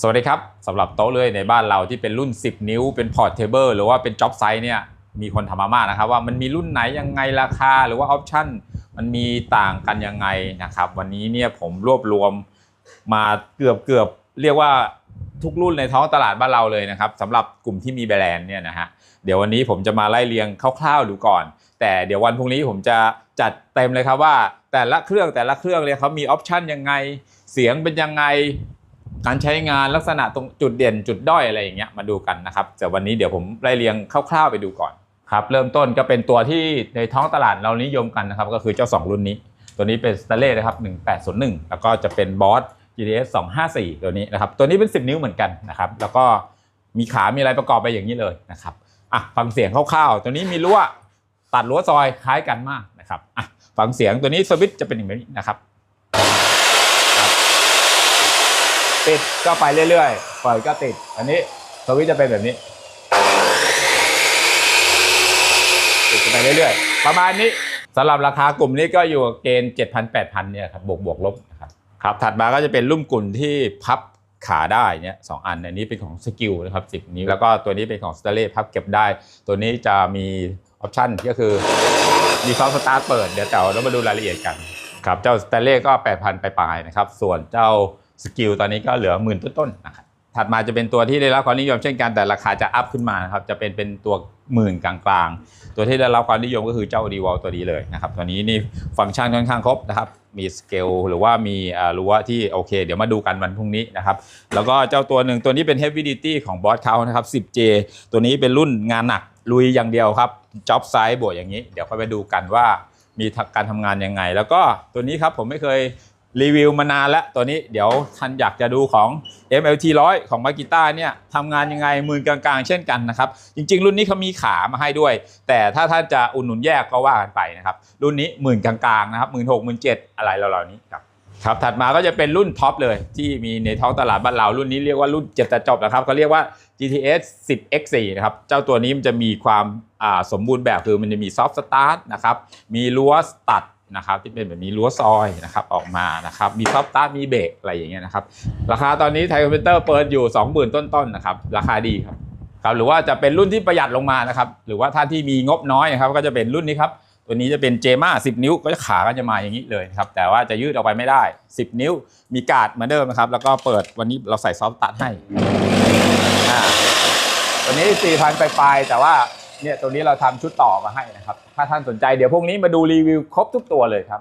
สวัสดีครับสำหรับโต๊ะเลื่อยในบ้านเราที่เป็นรุ่น 10 นิ้วเป็นพอร์ตเทเบิลหรือว่าเป็นจ็อบไซส์เนี่ยมีคนทำมามากนะครับว่ามันมีรุ่นไหนยังไงราคาหรือว่าออปชั่นมันมีต่างกันยังไงนะครับวันนี้เนี่ยผมรวบรวมมาเกือบเกือบเรียกว่าทุกรุ่นในท้องตลาดบ้านเราเลยนะครับสำหรับกลุ่มที่มีแบรนด์เนี่ยนะฮะเดี๋ยววันนี้ผมจะมาไล่เรียงคร่าวๆดูก่อน แต่เดี๋ยววันพรุ่งนี้ผมจะจัดเต็มเลยครับว่า แต่ละเครื่องแต่ละเครื่องเลยเขามีออปชันยังไง เสียงเป็นยังไง การใช้งานลักษณะตรงจุดเด่นจุดด้อยอะไรอย่างเงี้ยมาดูกันนะครับแต่วันนี้เดี๋ยวผมไล่เรียงคร่าวๆไปดูก่อนครับเริ่มต้นก็เป็นตัวที่ในท้องตลาดเรานิยมกันนะครับก็คือเจ้า 2 รุ่นนี้ ตัวนี้เป็น s t a n l e y นะครับ1801 แล้วก็จะเป็น Boss GTS 254 ตัวนี้นะครับตัวนี้เป็น 10 นิ้วเหมือนกันนะครับแล้วก็มีขา มีอะไรประกอบไปอย่างนี้เลยนะครับอะฟังเสียงคร่าวๆ ตัวนี้มีรั้วตัดรั้วซอยคล้ายกันมากนะครับอะฟังเสียงตัวนี้สวิตช์จะเป็นอย่างนี้นะครับ ปิดก็ไปเรื่อยๆ เปิดก็ติด อันนี้สวิตจะเป็นแบบนี้ ติดไปเรื่อยๆ ประมาณนี้สำหรับราคากลุ่มนี้ก็อยู่เกณฑ์7,000 8,000เนี่ยครับบวกบวกลบนะครับครับ ถัดมาก็จะเป็นรุ่มกลุ่นที่พับขาได้เนี่ยสองอันอันนี้เป็นของสกิลนะครับ10นิ้วแล้วก็ตัวนี้เป็นของสเตเล่พับเก็บได้ ตัวนี้จะมีออปชันก็คือมีซอฟต์สตาร์ทเปิด เดี๋ยวแต่เรามาดูรายละเอียดกันครับเจ้าสเตเล่ก็ 8,000 ไปลายนะครับ ส่วนเจ้า สกิลตอนนี้ก็เหลือหมื่นต้นๆนะครับถัดมาจะเป็นตัวที่ได้รับความนิยมเช่นกันแต่ราคาจะอัพขึ้นมานะครับจะเป็นเป็นตัวหมื่นกลางๆ ตัวที่ได้รับความนิยมก็คือเจ้าดีวอลตัวนี้เลยนะครับตัวนี้นี่ฟังก์ชันค่อนข้างครบนะครับมีสเกลหรือว่ามีอ่ารั้วที่โอเค เดี๋ยวมาดูกันวันพรุ่งนี้นะครับแล้วก็เจ้าตัวหนึ่งตัวนี้เป็น Heavy Duty ของบอสเขานะครับ 10J ตัวนี้เป็นรุ่นงานหนักลุยอย่างเดียวครับจ็อบไซส์บวกอย่างนี้ เดี๋ยวค่อยไปดูกันว่ามีการทำงานยังไง แล้วก็ตัวนี้ครับผมไม่เคย รีวิวมานานแล้วตัวนี้เดี๋ยวท่านอยากจะดูของ MLT 100 ของมากิต้าเนี่ยทำงานยังไงหมื่นกลางๆ เช่นกันนะครับ จริง ๆ รุ่นนี้เขามีขามาให้ด้วย แต่ถ้าท่านจะอุ่นหนุนแยกก็ว่ากันไปนะครับ รุ่นนี้หมื่นกลางๆนะครับหมื่นหกหมื่นเจ็ดอะไรเหล่าๆนี้ครับครับถัดมาก็จะเป็นรุ่นท็อปเลยที่มีในท้องตลาดบ้านเรารุ่นนี้เรียกว่ารุ่นเจ็ดแต่จบนะครับเขาเรียกว่า GTS 10 X4 นะครับเจ้าตัวนี้มันจะมีความสมบูรณ์แบบคือมันจะมีซอฟต์สตาร์ทนะครับมีรั้วตัด นะครับที่เป็นแบบนี้รั้วซอยนะครับออกมานะครับมีซอฟต์สตามีเบรกอะไรอย่างเงี้ยนะครับราคาตอนนี้ไทยคอมพิวเตอร์เปิดอยู่ 20,000 ต้นๆนะครับราคาดีครับครับหรือว่าจะเป็นรุ่นที่ประหยัดลงมานะครับหรือว่าท่านที่มีงบน้อยนะครับก็จะเป็นรุ่นนี้ครับตัวนี้จะเป็นเจม่า10 นิ้วก็จะขาก็จะมาอย่างนี้เลยครับแต่ว่าจะยืดออกไปไม่ได้ 10 นิ้ว มีกาดเหมือนเดิมนะครับแล้วก็เปิดวันนี้เราใส่ซอฟต์ตัดให้ตัวนี้4,000ปลายๆแต่ว่า เนี่ยตัวนี้เราทำชุดต่อมาให้นะครับ ถ้าท่านสนใจเดี๋ยวพวกนี้มาดูรีวิวครบทุกตัวเลยครับ